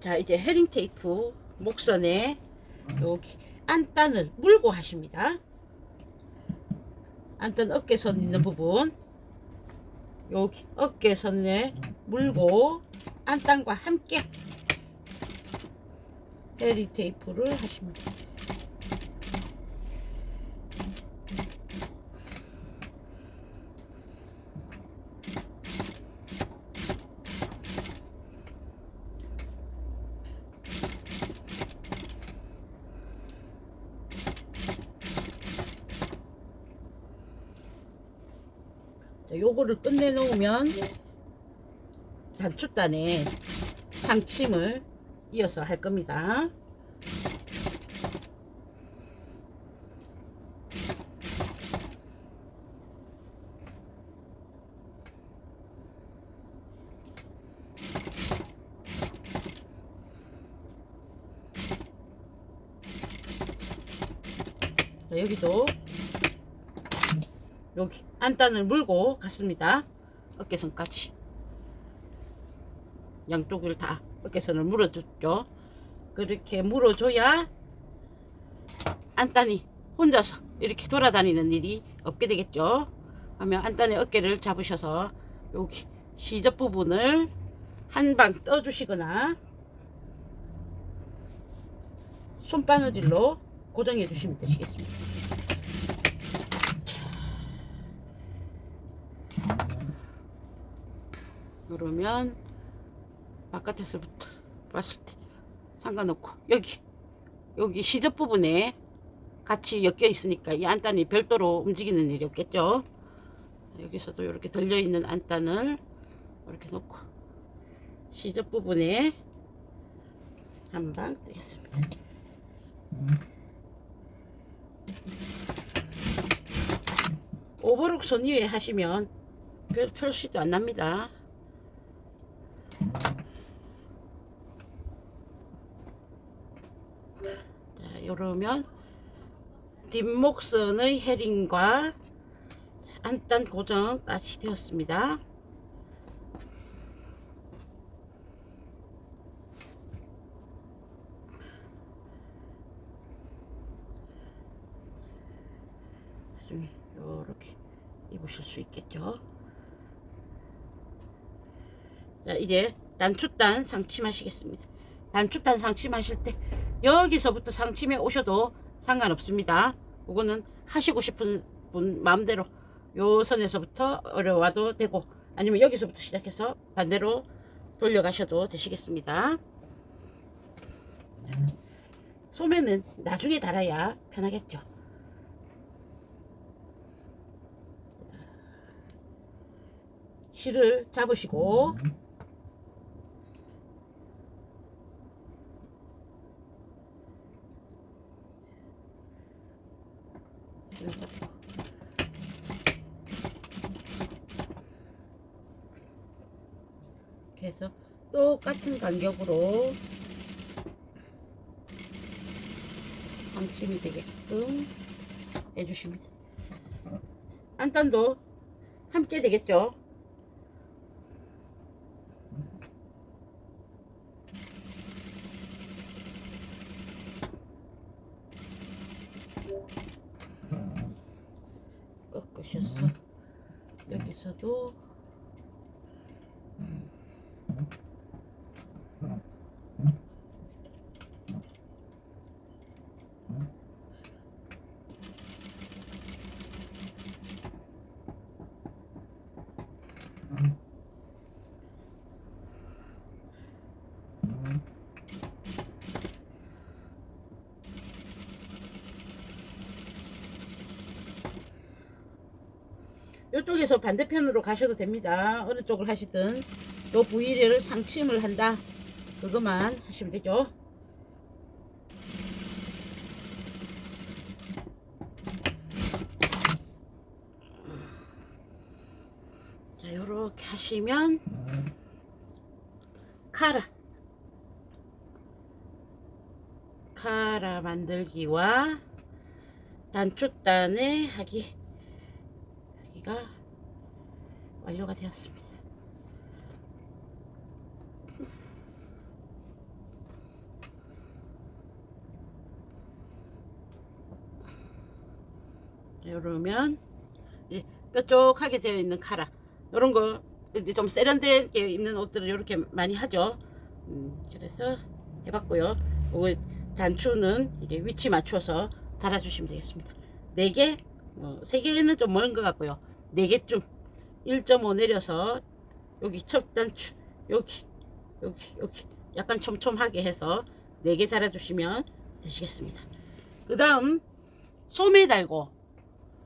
자 이제 헤링 테이프 목선에 여기 안단을 물고 하십니다. 안단 어깨선 있는 부분 여기 어깨선에 물고 안단과 함께 헤링 테이프를 하십니다. 자, 요거를 끝내 놓으면 단추단에 상침을 이어서 할 겁니다. 자, 여기도 여기 안단을 물고 갔습니다. 어깨선까지. 양쪽을 다 어깨선을 물어줬죠. 그렇게 물어줘야 안단이 혼자서 이렇게 돌아다니는 일이 없게 되겠죠. 하면 안단의 어깨를 잡으셔서 여기 시접 부분을 한 방 떠주시거나 손바느질로 고정해 주시면 되시겠습니다. 그러면 바깥에서부터 봤을 때 상관없고 여기 여기 시접 부분에 같이 엮여 있으니까 이 안단이 별도로 움직이는 일이 없겠죠? 여기서도 이렇게 들려 있는 안단을 이렇게 놓고 시접 부분에 한 방 뜨겠습니다. 오버룩 선 위에 하시면 별 표시도 안 납니다 자, 이러면 뒷목선의 헤링과 안단 고정까지 되었습니다. 이렇게 입으실 수 있겠죠. 자, 이제 단추단 상침하시겠습니다. 단추단 상침하실 때 여기서부터 상침해 오셔도 상관없습니다. 그거는 하시고 싶은 분 마음대로 요 선에서부터 어려와도 되고 아니면 여기서부터 시작해서 반대로 돌려가셔도 되시겠습니다. 소매는 나중에 달아야 편하겠죠. 실을 잡으시고 실을 잡고 이렇게 해서 똑같은 간격으로 방침이 되게끔 해주십니다. 안단도 함께 되겠죠. 꺾으셔서 여기서도 이쪽에서 반대편으로 가셔도 됩니다. 어느 쪽을 하시든 요 부위를 상침을 한다. 그것만 하시면 되죠. 자, 요렇게 하시면 카라 카라 만들기와 단추단의 하기 정리가 완료가 되었습니다. 이러면 이 뾰족하게 되어 있는 카라 이런 거 이제 좀 세련되게 입는 옷들을 이렇게 많이 하죠. 음, 그래서 해봤고요. 이거 단추는 이게 위치 맞춰서 달아주시면 되겠습니다. 4개, 뭐 3개는 좀 먼 것 같고요. 4개쯤 1.5 내려서 여기 첫 단추, 여기, 여기, 여기 약간 촘촘하게 해서 4개 달아주시면 되시겠습니다. 그 다음 소매 달고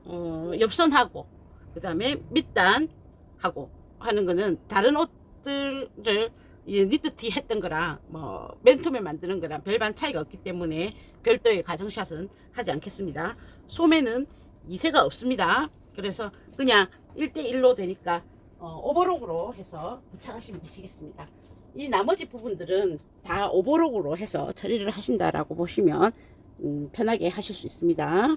어, 엽선하고 그 다음에 밑단 하고 하는 거는 다른 옷들을 이 니트티 했던 거랑 뭐 맨투맨 만드는 거랑 별반 차이가 없기 때문에 별도의 가정샷은 하지 않겠습니다. 소매는 이세가 없습니다. 그래서 그냥 1대1로 되니까 어, 오버록으로 해서 부착하시면 되시겠습니다. 이 나머지 부분들은 다 오버록으로 해서 처리를 하신다라고 보시면 음, 편하게 하실 수 있습니다.